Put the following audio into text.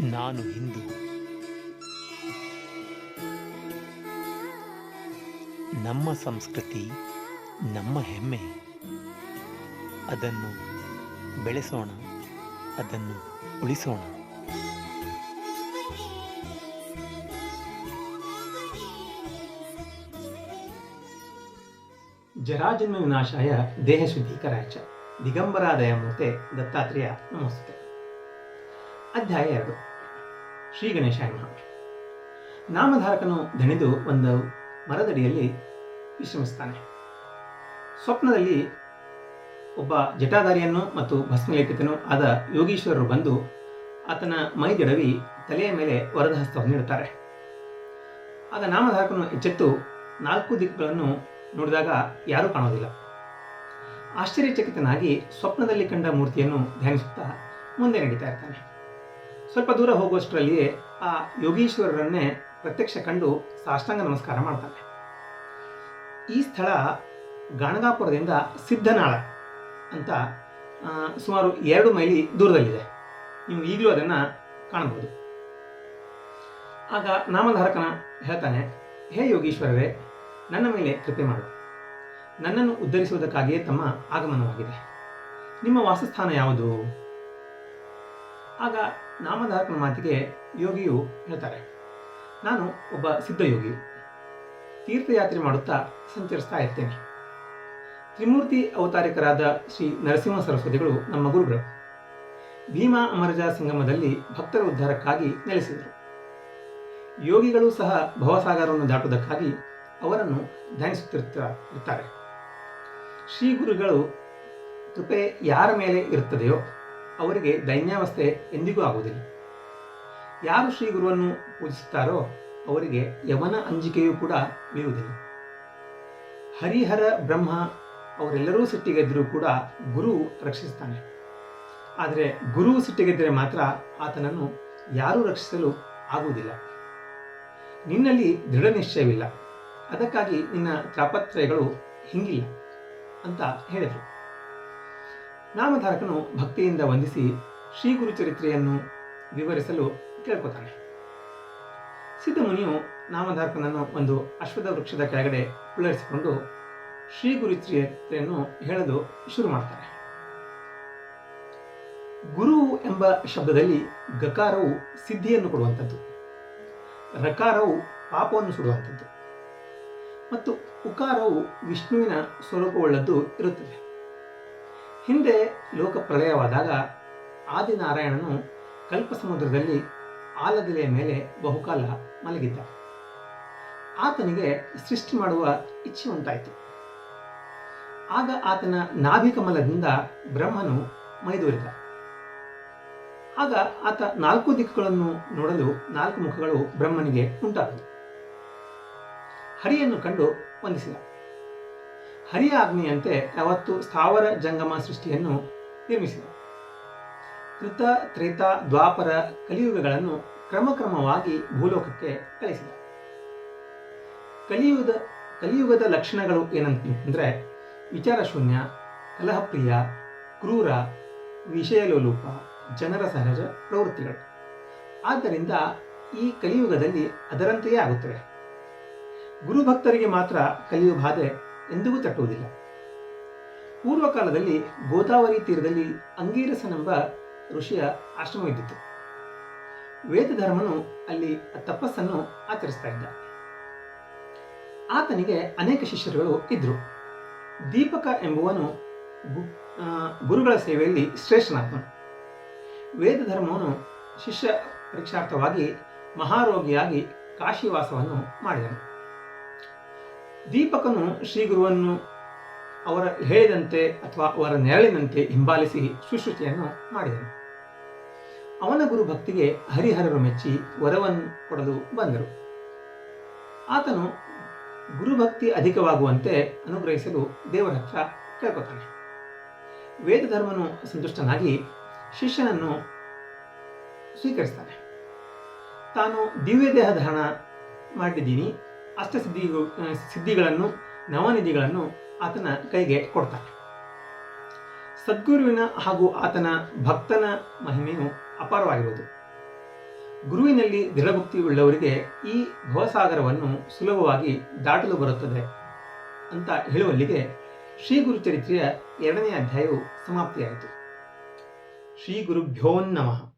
ನಾನು ಹಿಂದೂ. ನಮ್ಮ ಸಂಸ್ಕೃತಿ, ನಮ್ಮ ಹೆಮ್ಮೆ. ಅದನ್ನು ಬೆಳೆಸೋಣ, ಅದನ್ನು ಉಳಿಸೋಣ. ಜರಾಜನ್ಮ ವಿನಾಶಾಯ ದೇಹ ಶುದ್ಧೀಕರಾಯ ಚ ದಿಗಂಬರಾದಯ ಮೂರ್ತೆ ದತ್ತಾತ್ರೇಯ ನಮಸ್ತೆ ಅಧ್ಯಾಯ ಎರಡು. ಶ್ರೀ ಗಣೇಶಾಯ ನಮಃ ನಾಮಧಾರಕನು ದಣಿದು ಒಂದು ಮರದಡಿಯಲ್ಲಿ ವಿಶ್ರಮಿಸ್ತಾನೆ. ಸ್ವಪ್ನದಲ್ಲಿ ಒಬ್ಬ ಜಟಾಧಾರಿಯನ್ನು ಮತ್ತು ಭಸ್ಮಲೇಖಿತನು ಆದ ಯೋಗೀಶ್ವರರು ಬಂದು ಆತನ ಮೈದಡವಿ ತಲೆಯ ಮೇಲೆ ವರದ ಹಸ್ತವನ್ನು ನೀಡುತ್ತಾರೆ ಆಗ ನಾಮಧಾರಕನು ಎಚ್ಚೆತ್ತು ನಾಲ್ಕು ದಿಕ್ಕುಗಳನ್ನು ನೋಡಿದಾಗ ಯಾರೂ ಕಾಣೋದಿಲ್ಲ ಆಶ್ಚರ್ಯಚಕಿತನಾಗಿ ಸ್ವಪ್ನದಲ್ಲಿ ಕಂಡ ಮೂರ್ತಿಯನ್ನು ಧ್ಯಾನಿಸುತ್ತಾ ಮುಂದೆ ನಡೀತಾ ಇರ್ತಾನೆ. ಸ್ವಲ್ಪ ದೂರ ಹೋಗುವಷ್ಟರಲ್ಲಿಯೇ ಆ ಯೋಗೀಶ್ವರರನ್ನೇ ಪ್ರತ್ಯಕ್ಷ ಕಂಡು ಸಾಷ್ಟಾಂಗ ನಮಸ್ಕಾರ ಮಾಡ್ತಾನೆ ಈ ಸ್ಥಳ ಗಾಣಗಾಪುರದಿಂದ ಸಿದ್ಧನಾಳ ಅಂತ ಸುಮಾರು ಎರಡು ಮೈಲಿ ದೂರದಲ್ಲಿದೆ. ನೀವು ಈಗಲೂ ಅದನ್ನು ಕಾಣಬಹುದು. ಆಗ ನಾಮಧಾರಕನ ಹೇಳ್ತಾನೆ, ಹೇ ಯೋಗೀಶ್ವರರೇ, ನನ್ನ ಮೇಲೆ ಕೃಪೆ ಮಾಡು. ನನ್ನನ್ನು ಉದ್ಧರಿಸುವುದಕ್ಕಾಗಿಯೇ ತಮ್ಮ ಆಗಮನವಾಗಿದೆ. ನಿಮ್ಮ ವಾಸಸ್ಥಾನ ಯಾವುದು? ಆಗ ನಾಮಧಾರಕನ ಮಾತಿಗೆ ಯೋಗಿಯು ಹೇಳ್ತಾರೆ. ನಾನು ಒಬ್ಬ ಸಿದ್ಧಯೋಗಿ ತೀರ್ಥಯಾತ್ರೆ ಮಾಡುತ್ತಾ ಸಂಚರಿಸ್ತಾ ಇರ್ತೇನೆ. ತ್ರಿಮೂರ್ತಿ ಅವತಾರಿಕರಾದ ಶ್ರೀ ನರಸಿಂಹ ಸರಸ್ವತಿಗಳು ನಮ್ಮ ಗುರುಗಳು. ಭೀಮಾ ಅಮರಜ ಸಂಗಮದಲ್ಲಿ ಭಕ್ತರ ಉದ್ಧಾರಕ್ಕಾಗಿ ನೆಲೆಸಿದರು. ಯೋಗಿಗಳು ಸಹ ಭವಸಾಗರವನ್ನು ದಾಟುವುದಕ್ಕಾಗಿ ಅವರನ್ನು ಧ್ಯಾನಿಸುತ್ತಿರುತ್ತಾರೆ ಶ್ರೀ ಗುರುಗಳು ಕೃಪೆ ಯಾರ ಮೇಲೆ ಇರುತ್ತದೆಯೋ ಅವರಿಗೆ ದೈನ್ಯಾವಸ್ಥೆ ಎಂದಿಗೂ ಆಗುವುದಿಲ್ಲ. ಯಾರು ಶ್ರೀ ಗುರುವನ್ನು ಪೂಜಿಸುತ್ತಾರೋ ಅವರಿಗೆ ಯವನ ಅಂಜಿಕೆಯೂ ಕೂಡ ಬೀರುವುದಿಲ್ಲ. ಹರಿಹರ ಬ್ರಹ್ಮ ಅವರೆಲ್ಲರೂ ಸಿಟ್ಟಿಗೆದ್ದರೂ ಕೂಡ ಗುರು ರಕ್ಷಿಸ್ತಾನೆ ಆದರೆ ಗುರು ಸಿಟ್ಟಿಗೆದ್ದರೆ ಮಾತ್ರ ಆತನನ್ನು ಯಾರೂ ರಕ್ಷಿಸಲು ಆಗುವುದಿಲ್ಲ. ನಿನ್ನಲ್ಲಿ ದೃಢ ನಿಶ್ಚಯವಿಲ್ಲ. ಅದಕ್ಕಾಗಿ ನಿನ್ನ ತಾಪತ್ರಯಗಳು ಹಿಂಗಿಲ್ಲ ಅಂತ ಹೇಳಿದರು. ನಾಮಧಾರಕನು ಭಕ್ತಿಯಿಂದ ವಂದಿಸಿ ಶ್ರೀ ಗುರು ಚರಿತ್ರೆಯನ್ನು ವಿವರಿಸಲು ಕೇಳ್ಕೊತಾನೆ. ಸಿದ್ಧಮುನಿಯು ನಾಮಧಾರಕನನ್ನು ಒಂದು ಅಶ್ವದ ವೃಕ್ಷದ ಕೆಳಗಡೆ ಕುಳ್ಳರಿಸಿಕೊಂಡು ಶ್ರೀ ಗುರು ಚರಿತ್ರೆಯನ್ನು ಹೇಳಲು ಶುರು ಮಾಡ್ತಾರೆ ಗುರು ಎಂಬ ಶಬ್ದದಲ್ಲಿ ಗಕಾರವು ಸಿದ್ಧಿಯನ್ನು ಕೊಡುವಂಥದ್ದು. ರಕಾರವು ಪಾಪವನ್ನು ಸುಡುವಂಥದ್ದು. ಮತ್ತು ಉಕಾರವು ವಿಷ್ಣುವಿನ ಸ್ವರೂಪವುಳ್ಳದ್ದು ಇರುತ್ತದೆ. ಹಿಂದೆ ಲೋಕ ಪ್ರಳಯವಾದಾಗ ಆದಿನಾರಾಯಣನು ಕಲ್ಪಸಮುದ್ರದಲ್ಲಿ ಆಲದೆಲೆಯ ಮೇಲೆ ಬಹುಕಾಲ ಮಲಗಿದ್ದ. ಆತನಿಗೆ ಸೃಷ್ಟಿ ಮಾಡುವ ಇಚ್ಛೆ ಉಂಟಾಯಿತು. ಆಗ ಆತನ ನಾಭಿಕಮಲದಿಂದ ಬ್ರಹ್ಮನು ಮೈದೂರಿದ. ಆಗ ಆತ ನಾಲ್ಕು ದಿಕ್ಕುಗಳನ್ನು ನೋಡಲು ನಾಲ್ಕು ಮುಖಗಳು ಬ್ರಹ್ಮನಿಗೆ ಉಂಟಾದವು. ಹರಿಯನ್ನು ಕಂಡು ವಂದಿಸಿದ. ಹರಿಯ ಅವತ್ತು ಯಾವತ್ತು ಸ್ಥಾವರ ಜಂಗಮ ಸೃಷ್ಟಿಯನ್ನು ನಿರ್ಮಿಸಿದ. ಕೃತ, ತ್ರೇತ, ದ್ವಾಪರ ಕಲಿಯುಗಗಳನ್ನು ಕ್ರಮಕ್ರಮವಾಗಿ ಭೂಲೋಕಕ್ಕೆ ಕಳಿಸಿದ. ಕಲಿಯುಗದ ಕಲಿಯುಗದ ಲಕ್ಷಣಗಳು ಏನಂತಂದ್ರೆ ವಿಚಾರ ಶೂನ್ಯ ಕಲಹಪ್ರಿಯ, ಕ್ರೂರ, ವಿಷಯಲೋಲೂಪ, ಜನರ ಸಹಜ ಪ್ರವೃತ್ತಿಗಳು. ಆದ್ದರಿಂದ ಈ ಕಲಿಯುಗದಲ್ಲಿ ಅದರಂತೆಯೇ ಆಗುತ್ತವೆ ಗುರುಭಕ್ತರಿಗೆ ಮಾತ್ರ ಕಲಿಯುವ ಬಾಧೆ ಎಂದಿಗೂ ತಟ್ಟುವುದಿಲ್ಲ. ಪೂರ್ವಕಾಲದಲ್ಲಿ ಗೋದಾವರಿ ತೀರದಲ್ಲಿ ಅಂಗೀರಸನೆಂಬ ಋಷಿಯ ಆಶ್ರಮವಿದ್ದಿತ್ತು. ವೇದಧರ್ಮನು ಅಲ್ಲಿ ತಪಸ್ಸನ್ನು ಆಚರಿಸ್ತಾ ಇದ್ದ. ಆತನಿಗೆ ಅನೇಕ ಶಿಷ್ಯರುಗಳು ಇದ್ರು. ದೀಪಕ ಎಂಬುವನು ಗುರುಗಳ ಸೇವೆಯಲ್ಲಿ ಶ್ರೇಷ್ಠನಾದನು ವೇದಧರ್ಮವನ್ನು ಶಿಷ್ಯ ಪರೀಕ್ಷಾರ್ಥವಾಗಿ ಮಹಾರೋಗಿಯಾಗಿ ಕಾಶಿವಾಸವನ್ನು ಮಾಡಿದನು. ದೀಪಕನು ಶ್ರೀ ಗುರುವನ್ನು ಅವರ ಹೇಳಿದಂತೆ ಅಥವಾ ಅವರ ನೆರಳಿನಂತೆ ಹಿಂಬಾಲಿಸಿ ಶುಶ್ರೂಷೆಯನ್ನು ಮಾಡಿದನು. ಅವನ ಗುರು ಭಕ್ತಿಗೆ ಹರಿಹರರು ಮೆಚ್ಚಿ ವರವನ್ನು ಕೊಡಲು ಬಂದರು. ಆತನು ಗುರುಭಕ್ತಿ ಅಧಿಕವಾಗುವಂತೆ ಅನುಗ್ರಹಿಸಲು ದೇವರ ಹತ್ರ ಕೇಳ್ಕೊತಾನೆ. ವೇದಧರ್ಮನು ಸಂತುಷ್ಟನಾಗಿ ಶಿಷ್ಯನನ್ನು ಸ್ವೀಕರಿಸ್ತಾನೆ. ತಾನು ದಿವ್ಯ ದೇಹ ಧಾರಣ ಮಾಡಿದ್ದೀನಿ. ಅಷ್ಟಸಿದ್ಧಿ ಸಿದ್ಧಿಗಳನ್ನು, ನವನಿಧಿಗಳನ್ನು ಆತನ ಕೈಗೆ ಕೊಡ್ತಾನೆ. ಸದ್ಗುರುವಿನ ಹಾಗೂ ಆತನ ಭಕ್ತನ ಮಹಿಮೆಯು ಅಪಾರವಾಗಿರುವುದು. ಗುರುವಿನಲ್ಲಿ ದೃಢಭಕ್ತಿ ಉಳ್ಳವರಿಗೆ ಈ ಭವಸಾಗರವನ್ನು ಸುಲಭವಾಗಿ ದಾಟಲು ಬರುತ್ತದೆ ಅಂತ ಹೇಳುವಲ್ಲಿಗೆ ಶ್ರೀ ಗುರು ಚರಿತ್ರೆಯ ಎರಡನೇ ಅಧ್ಯಾಯವು ಸಮಾಪ್ತಿಯಾಯಿತು. ಶ್ರೀ ಗುರುಭ್ಯೋ ನಮಃ.